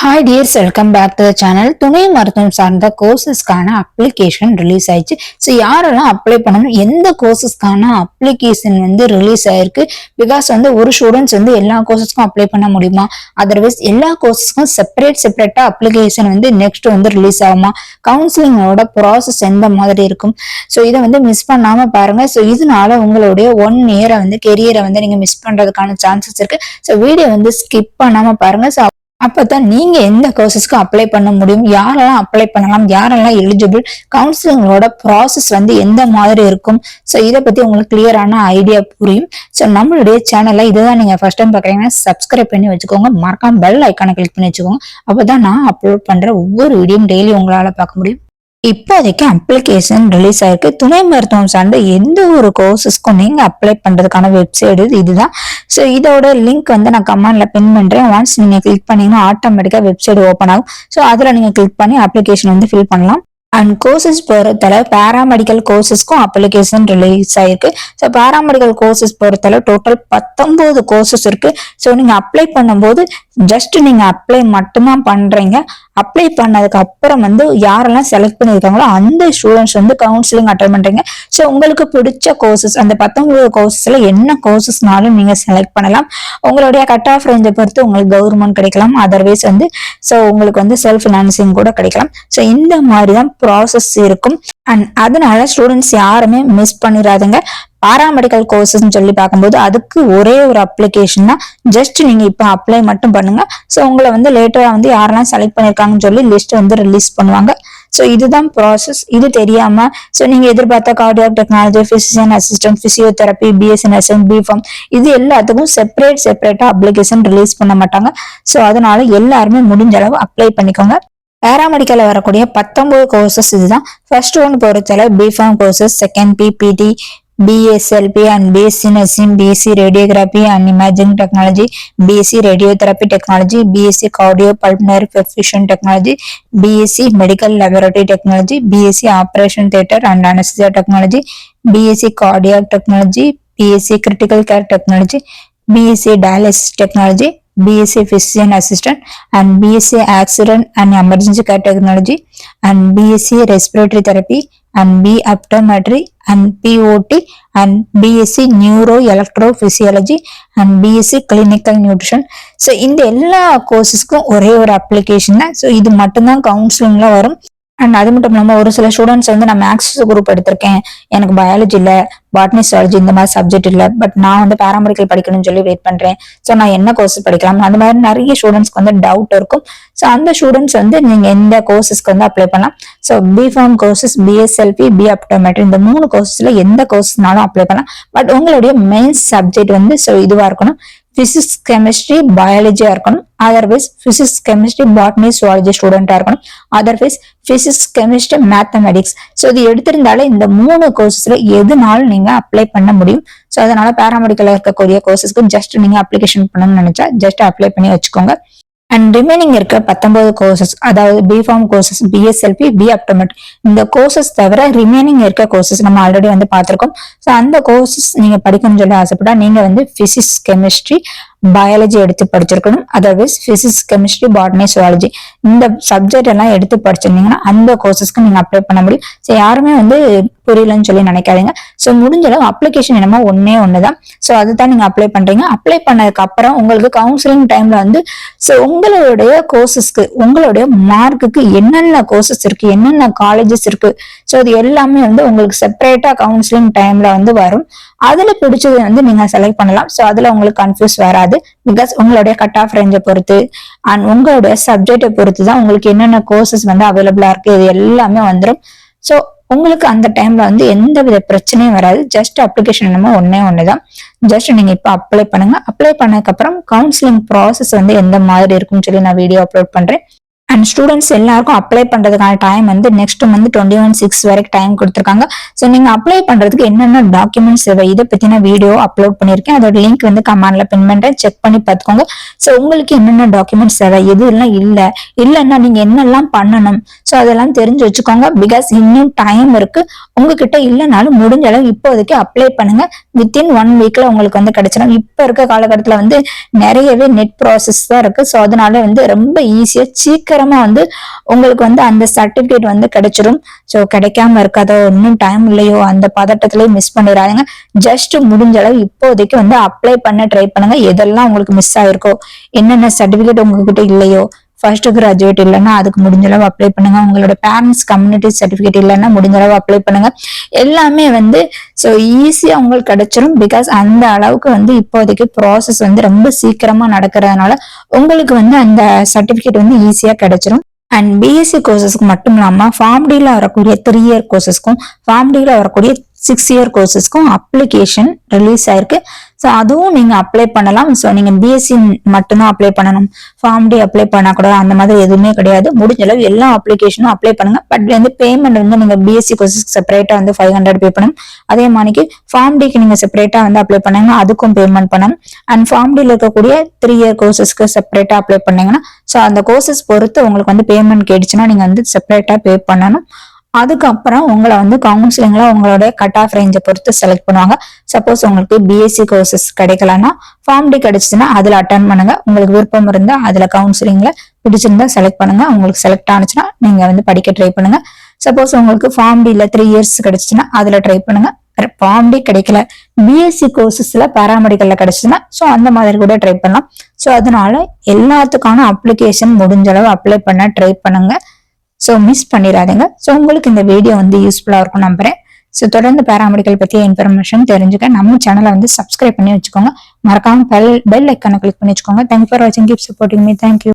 Hi dears welcome back to the channel துணை மருத்துவம் சார்ந்த கோர்சஸ்க்கான அப்ளிகேஷன் ரிலீஸ் ஆயிடுச்சு. ஸோ யாரெல்லாம் அப்ளை பண்ணணும் எந்த கோர்சஸ்க்கான அப்ளிகேஷன் வந்து ரிலீஸ் ஆயிருக்கு? பிகாஸ் வந்து ஒரு ஸ்டூடெண்ட்ஸ் வந்து எல்லா கோர்சஸ்க்கும் அப்ளை பண்ண முடியுமா? அதர்வைஸ் எல்லா கோர்சஸ்க்கும் செப்பரேட் செப்பரேட்டாக அப்ளிகேஷன் வந்து நெக்ஸ்ட் வந்து ரிலீஸ் ஆகுமா? கவுன்சிலிங்கோட ப்ராசஸ் எந்த மாதிரி இருக்கும்? ஸோ இதை வந்து மிஸ் பண்ணாமல் பாருங்க. ஸோ இதனால உங்களுடைய ஒன் இயரை வந்து கெரியரை வந்து நீங்கள் மிஸ் பண்ணுறதுக்கான சான்சஸ் இருக்கு. ஸோ வீடியோ வந்து ஸ்கிப் பண்ணாமல் பாருங்க. ஸோ அப்பதான் நீங்க எந்த கோர்சஸ்க்கு அப்ளை பண்ண முடியும்? யாரெல்லாம் அப்ளை பண்ணலாம்? யாரெல்லாம் எலிஜிபிள் கவுன்சிலிங்களோட ப்ராசஸ் வந்து எந்த மாதிரி இருக்கும்? ஸோ இதை பத்தி உங்களுக்கு கிளியரான ஐடியா புரியும். ஸோ நம்மளுடைய சேனல்ல இதுதான் நீங்க ஃபர்ஸ்ட் டைம் பாக்குறீங்கன்னா சப்ஸ்கிரைப் பண்ணி வச்சுக்கோங்க. மறக்காம பெல் ஐக்கானை கிளிக் பண்ணி வச்சுக்கோங்க. அப்பதான் நான் அப்லோட் பண்ற ஒவ்வொரு வீடியோ டெய்லி உங்களால பார்க்க முடியும். இப்போதைக்கு அப்ளிகேஷன் ரிலீஸ் ஆயிருக்கு. துணை மருத்துவம் சார்ந்த எந்த ஒரு கோர்சஸ்க்கும் நீங்க அப்ளை பண்றதுக்கான வெப்சைட் இதுதான். ஸோ இதோட லிங்க் வந்து நான் கமெண்ட்ல பின் பண்றேன். ஒன்ஸ் நீங்க கிளிக் பண்ணீங்கன்னா ஆட்டோமேட்டிக்கா வெப்சைட் ஓப்பன் ஆகும். ஸோ அதுல நீங்க கிளிக் பண்ணி அப்ளிகேஷன் வந்து ஃபில் பண்ணலாம். அண்ட் கோர்சஸ் பொறுத்தல பேராமெடிக்கல் கோர்சஸ்க்கும் அப்ளிகேஷன் ரிலீஸ் ஆயிருக்கு. ஸோ பேராமெடிக்கல் கோர்சஸ் பொறுத்தல டோட்டல் பத்தொன்பது கோர்சஸ் இருக்கு. ஸோ நீங்க அப்ளை பண்ணும்போது ஜஸ்ட் நீங்க அப்ளை மட்டும்தான் பண்றீங்க. அப்ளை பண்ணதுக்கு அப்புறம் வந்து யாரெல்லாம் செலக்ட் பண்ணியிருக்காங்களோ அந்த ஸ்டூடெண்ட்ஸ் வந்து கவுன்சிலிங் அட்டன் பண்றீங்க. ஸோ உங்களுக்கு பிடிச்ச கோர்சஸ் அந்த பத்தொன்பது கோர்சஸ்ல என்ன கோர்சஸ்னாலும் நீங்க செலக்ட் பண்ணலாம். உங்களுடைய கட் ஆஃப் ரேஞ்சை பொறுத்து உங்களுக்கு கவர்மெண்ட் கிடைக்கலாம். அதர்வைஸ் வந்து ஸோ உங்களுக்கு வந்து செல்ஃப் ஃபினான்சிங் கூட கிடைக்கலாம். ஸோ இந்த மாதிரி தான் ப்ராசஸ் இருக்கும். அண்ட் அதனால ஸ்டூடெண்ட்ஸ் யாருமே மிஸ் பண்ணிடாதுங்க பாராமெடிக்கல் கோர்சஸ்ன்னு சொல்லி பார்க்கும்போது அதுக்கு ஒரே ஒரு அப்ளிகேஷன் தான் ஜஸ்ட் நீங்க இப்போ அப்ளை மட்டும் பண்ணுங்க. ஸோ உங்களை வந்து லேட்டரா வந்து யாரெல்லாம் செலக்ட் பண்ணிருக்காங்கன்னு சொல்லி லிஸ்ட் வந்து ரிலீஸ் பண்ணுவாங்க. ஸோ இதுதான் ப்ராசஸ் இது தெரியாம ஸோ நீங்க எதிர்பார்த்த cardiac technology physician assistant physiotherapy பிஎஸ்என்எஸ்என் B Pharm இது எல்லாத்துக்கும் செப்பரேட் செப்பரேட்டா அப்ளிகேஷன் ரிலீஸ் பண்ண மாட்டாங்க. ஸோ அதனால எல்லாருமே முடிஞ்ச அளவு அப்ளை பண்ணிக்கோங்க. பேராமெடிக்கல்ல வரக்கூடிய பத்தொன்பது கோர்சஸ் இதுதான். ஃபர்ஸ்ட் ஒன் பொறுத்தளவு B Pharm courses second BPT BSLP and BSc nursing BSc radiography and imaging technology BSc radiotherapy technology BSc cardio pulmonary perfusion technology BSc medical laboratory technology BSc operation theatre and anaesthesia technology BSc cardiac technology BSc critical care technology BSc dialysis technology BSc Physician Assistant and BSc Accident and Emergency Care Technology and BSc Respiratory Therapy and B Optometry and POT and BSc Neuro Electrophysiology and BSc Clinical Nutrition so இந்த எல்லா கோர்சஸ்க்கும் ஒரே ஒரு application தான் so இது மட்டும்தான் கவுன்சிலிங்ல வரும் and அது மட்டும் இல்லாமல் ஒரு சில ஸ்டூடெண்ட்ஸ் வந்து நான் மேக்ஸ் குரூப் எடுத்திருக்கேன். எனக்கு பயாலஜி இல்லை பாட்னி ஸ்ட்ராலஜி இந்த மாதிரி சப்ஜெக்ட் இல்லை பட் நான் வந்து பேராமெடிக்கல் படிக்கணும்னு சொல்லி வெயிட் பண்ணுறேன் ஸோ நான் என்ன கோர்ஸ் படிக்கலாம்? அந்த மாதிரி நிறைய ஸ்டூடெண்ட்ஸ்க்கு வந்து டவுட் இருக்கும். ஸோ அந்த ஸ்டூடெண்ட்ஸ் வந்து நீங்கள் எந்த கோர்சஸ்க்கு வந்து அப்ளை பண்ணலாம்? So B Pharm courses BSLP B optometry இந்த மூணு கோர்சஸில் எந்த கோர்ஸ்னாலும் அப்ளை பண்ணலாம். பட் உங்களுடைய மெயின் சப்ஜெக்ட் வந்து ஸோ இதுவாக இருக்கணும். பிசிக்ஸ் கெமிஸ்ட்ரி பயாலஜியா இருக்கணும். Otherwise physics chemistry botany zoology ஸ்டூடெண்டா இருக்கணும். Otherwise physics chemistry mathematics so இது எடுத்திருந்தாலே இந்த மூணு கோர்சஸ்ல எதுனாலும் நீங்க அப்ளை பண்ண முடியும். ஸோ அதனால பேராமெடிக்கல் இருக்கக்கூடிய கோர்சஸ்க்கு ஜஸ்ட் நீங்க அப்ளிகேஷன் பண்ணணும்னு நினைச்சா ஜஸ்ட் அப்ளை பண்ணி வச்சுக்கோங்க. அண்ட் ரிமைனிங் இருக்க பத்தொன்பது கோர்சஸ் அதாவது B Pharm courses BSLP B optometry இந்த கோர்சஸ் தவிர ரிமைனிங் இருக்க கோர்சஸ் நம்ம ஆல்ரெடி வந்து பார்த்துருக்கோம். ஸோ அந்த கோர்சஸ் நீங்க படிக்கணும்னு சொல்லி ஆசைப்பட்டா நீங்க வந்து பிசிக்ஸ் கெமிஸ்ட்ரி பயாலஜி எடுத்து படிச்சிருக்கணும். Otherwise physics chemistry botany zoology இந்த சப்ஜெக்ட் எல்லாம் எடுத்து படிச்சிருந்தீங்கன்னா அந்த கோர்சஸ்க்கு நீங்க அப்ளை பண்ண முடியும். ஸோ யாருமே வந்து புரியலன்னு சொல்லி நினைக்காதீங்க. ஸோ முடிஞ்ச அளவு அப்ளிகேஷன் என்னமோ ஒன்னே ஒண்ணுதான். ஸோ அதுதான் நீங்க அப்ளை பண்றீங்க. அப்ளை பண்ணதுக்கு அப்புறம் உங்களுக்கு கவுன்சிலிங் டைம்ல வந்து ஸோ உங்களுடைய கோர்சஸ்க்கு உங்களுடைய மார்க்குக்கு என்னென்ன கோர்சஸ் இருக்கு என்னென்ன காலேஜஸ் இருக்கு. ஸோ அது எல்லாமே வந்து உங்களுக்கு செப்பரேட்டா கவுன்சிலிங் டைம்ல வந்து வரும். அதுல பிடிச்சது வந்து நீங்க செலக்ட் பண்ணலாம். ஸோ அதுல உங்களுக்கு கன்ஃபியூஸ் வராது. பிகாஸ் உங்களுடைய கட் ஆஃப் ரேஞ்சை பொறுத்து அண்ட் உங்களுடைய சப்ஜெக்டை பொறுத்து தான் உங்களுக்கு என்னென்ன கோர்சஸ் வந்து அவைலபிளா இருக்கு இது எல்லாமே வந்துடும் ஸோ உங்களுக்கு அந்த டைம்ல வந்து எந்த வித பிரச்சனையும் வராது. ஜஸ்ட் அப்ளிகேஷன் என்னமோ ஒன்னே ஒண்ணுதான். ஜஸ்ட் நீங்க இப்போ அப்ளை பண்ணுங்க. அப்ளை பண்ணதுக்கு அப்புறம் கவுன்சிலிங் ப்ராசஸ் வந்து எந்த மாதிரி இருக்கும்னு சொல்லி நான் வீடியோ அப்லோட் பண்றேன். அண்ட் ஸ்டூடெண்ட்ஸ் எல்லாருக்கும் அப்ளை பண்றதுக்கான டைம் வந்து next month twenty one six வரைக்கும் டைம் கொடுத்துருக்காங்க. ஸோ நீங்க அப்ளை பண்றதுக்கு என்னென்ன டாக்குமெண்ட்ஸ் தேவை இதை பத்தின வீடியோ அப்லோட் பண்ணியிருக்கேன். அதோட லிங்க் வந்து கமெண்ட்ல பின் பண்றேன் செக் பண்ணி பார்த்துக்கோங்க. ஸோ உங்களுக்கு என்னென்ன டாக்குமெண்ட்ஸ் தேவை எது எல்லாம் இல்லை. இல்லைன்னா நீங்க என்னெல்லாம் பண்ணணும்? ஸோ அதெல்லாம் தெரிஞ்சு வச்சுக்கோங்க. பிகாஸ் இன்னும் டைம் இருக்கு. உங்ககிட்ட இல்லைனாலும் முடிஞ்ச அளவு இப்போதைக்கு அப்ளை பண்ணுங்க. வித்தின் ஒன் வீக்ல உங்களுக்கு வந்து கிடைச்சிடும் இப்போ இருக்க காலகட்டத்தில் வந்து நிறையவே நெட் ப்ராசஸ் தான் இருக்கு. ஸோ அதனால வந்து ரொம்ப ஈஸியா சீக்கிரம் வந்து உங்களுக்கு வந்து அந்த சர்டிபிகேட் வந்து கிடைச்சிடும் ஸோ கிடைக்காம இருக்காதோ இன்னும் டைம் இல்லையோ அந்த பதட்டத்திலேயே மிஸ் பண்ணிடாதீங்க. ஜஸ்ட் முடிஞ்ச அளவு இப்போதைக்கு வந்து அப்ளை பண்ண ட்ரை பண்ணுங்க. எதெல்லாம் உங்களுக்கு மிஸ் ஆயிருக்கோ என்னென்ன சர்டிபிகேட் உங்ககிட்ட இல்லையோ ஃபர்ஸ்ட் கிராஜுவேட் இல்லைன்னா அதுக்கு முடிஞ்ச அளவு அப்ளை பண்ணுங்க. உங்களோட பேரண்ட்ஸ் கம்யூனிட்டி சர்டிஃபிகேட் இல்லைன்னா முடிஞ்ச அளவு அப்ளை பண்ணுங்க. எல்லாமே வந்து ஸோ ஈஸியா உங்களுக்கு கிடைச்சிரும். பிகாஸ் அந்த அளவுக்கு வந்து இப்போதைக்கு ப்ராசஸ் வந்து ரொம்ப சீக்கிரமா நடக்கிறதுனால உங்களுக்கு வந்து அந்த சர்டிஃபிகேட் வந்து ஈஸியா கிடைச்சிரும். அண்ட் பிஎஸ்சி கோர்சஸ்க்கு மட்டும் இல்லாமல் ஃபார்ம் டீல வரக்கூடிய த்ரீ இயர் கோர்சஸ்க்கும் ஃபார்ம் டீல வரக்கூடிய சிக்ஸ் இயர் கோர்சஸ்க்கும் அப்ளிகேஷன் ரிலீஸ் ஆயிருக்கு. ஸோ அதுவும் நீங்க அப்ளை பண்ணலாம். ஸோ நீங்க பிஎஸ்சி மட்டும்தான் அப்ளை பண்ணணும். ஃபார்ம் டி அப்ளை பண்ணா கூட அந்த மாதிரி எதுவுமே கிடையாது. முடிஞ்ச அளவு எல்லா அப்ளிகேஷனும் அப்ளை பண்ணுங்க. பட் வந்து பேமெண்ட் வந்து நீங்க பிஎஸ்சி கோர்ஸஸ் செப்பரேட்டா வந்து ஃபைவ் ஹண்ட்ரட் பே பண்ணணும். அதே மாதிரிக்கு ஃபார்ம் டிக்கு நீங்க செப்பரேட்டா வந்து அப்ளை பண்ணீங்கன்னா அதுக்கும் பேமெண்ட் பண்ணணும். அண்ட் ஃபார்ம் டில இருக்கக்கூடிய த்ரீ இயர் கோர்சஸ்க்கு செப்பரேட்டா அப்ளை பண்ணீங்கன்னா ஸோ அந்த கோர்சஸ் பொறுத்து உங்களுக்கு வந்து பேமெண்ட் கேட்டுச்சுன்னா நீங்க வந்து செப்பரேட்டா பே பண்ணணும். அதுக்கப்புறம் உங்களை வந்து கவுன்சிலிங்ல உங்களுடைய கட் ஆஃப் ரேஞ்சை பொறுத்து செலக்ட் பண்ணுவாங்க. சப்போஸ் உங்களுக்கு பிஎஸ்சி கோர்சஸ் கிடைக்கலன்னா ஃபார்ம் டி கிடைச்சுன்னா அதுல அட்டன் பண்ணுங்க. உங்களுக்கு விருப்பம் இருந்தா அதுல கவுன்சிலிங்ல பிடிச்சிருந்தா செலக்ட் பண்ணுங்க. உங்களுக்கு செலக்ட் ஆனிச்சுன்னா நீங்க வந்து படிக்க ட்ரை பண்ணுங்க. சப்போஸ் உங்களுக்கு ஃபார்ம் டில த்ரீ இயர்ஸ் கிடைச்சிச்சுன்னா அதுல ட்ரை பண்ணுங்க. ஃபார்ம் டி கிடைக்கல. பிஎஸ்சி கோர்சஸ்ல பேராமெடிக்கல்ல கிடைச்சுன்னா ஸோ அந்த மாதிரி கூட ட்ரை பண்ணலாம். ஸோ அதனால எல்லாத்துக்கான அப்ளிகேஷன் முடிஞ்ச அளவு அப்ளை பண்ண ட்ரை பண்ணுங்க. ஸோ மிஸ் பண்ணிடாதீங்க ஸோ உங்களுக்கு இந்த வீடியோ வந்து யூஸ்ஃபுல்லாக இருக்கும் நம்புறேன். ஸோ தொடர்ந்து பேராமெடிக்கல் பற்றிய இன்ஃபர்மேஷன் தெரிஞ்சுக்க நம்ம சேனலை வந்து சப்ஸ்கிரைப் பண்ணி வச்சுக்கோங்க. மறக்காம பெல் பெல் ஐக்கானை கிளிக் பண்ணி வச்சுக்கோங்க. தேங்க்யூ ஃபார் வாட்சிங் keep supporting me thank you